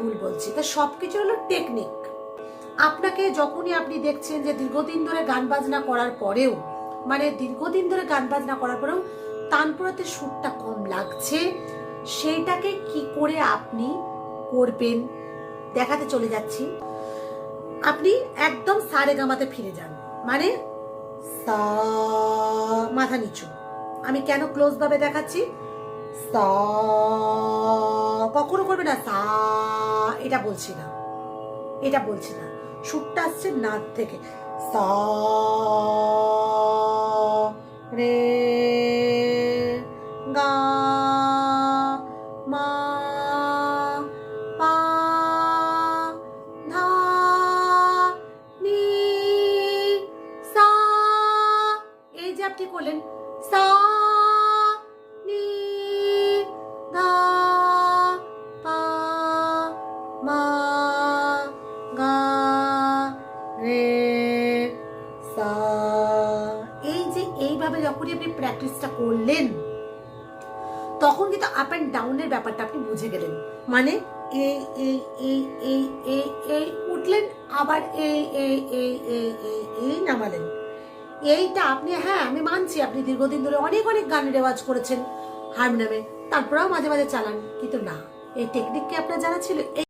ভুল বলছি। তা সব কিছু হলো টেকনিক আপনাকে যখনই আপনি দেখছেন যে দীর্ঘদিন ধরে গান বাজনা করার পরেও মানে দীর্ঘদিন ধরে গান বাজনা করার পরেও তানপুরাতে সুরটা কম লাগছে, সেইটাকে কি করে আপনি করবেন দেখাতে চলে যাচ্ছি। আপনি একদম সারে গামাতে ফিরে যান। মানে সা মাথা নিচু। আমি কেন ক্লোজ ভাবে দেখাচ্ছি? সা কখনো করবে না, সা এটা বলছি না। এটা বলছি না। সুরটা আসছে নাদ থেকে। সা রে গা মা পা ধা নি সা। এই যে আপনি করলেন, সা মা গা রে সা এই যে এইভাবে যখনই আপনি প্র্যাকটিসটা করলেন, তখন কিন্তু আপ অ্যান্ড ডাউনের ব্যাপারটা আপনি বুঝে গেলেন। মানে এই এই এই এই এই এই উঠলেন, আবার এই এই এই এই এই এই নামালেন। এইটা আপনি হ্যাঁ আমি মানছি, আপনি দীর্ঘদিন ধরে অনেক অনেক গান রেওয়াজ করেছেন হারমোনিয়ামে, তারপরেও মাঝে মাঝে চালান, কিন্তু না। এই টেকনিক কি আপনার জানা ছিল?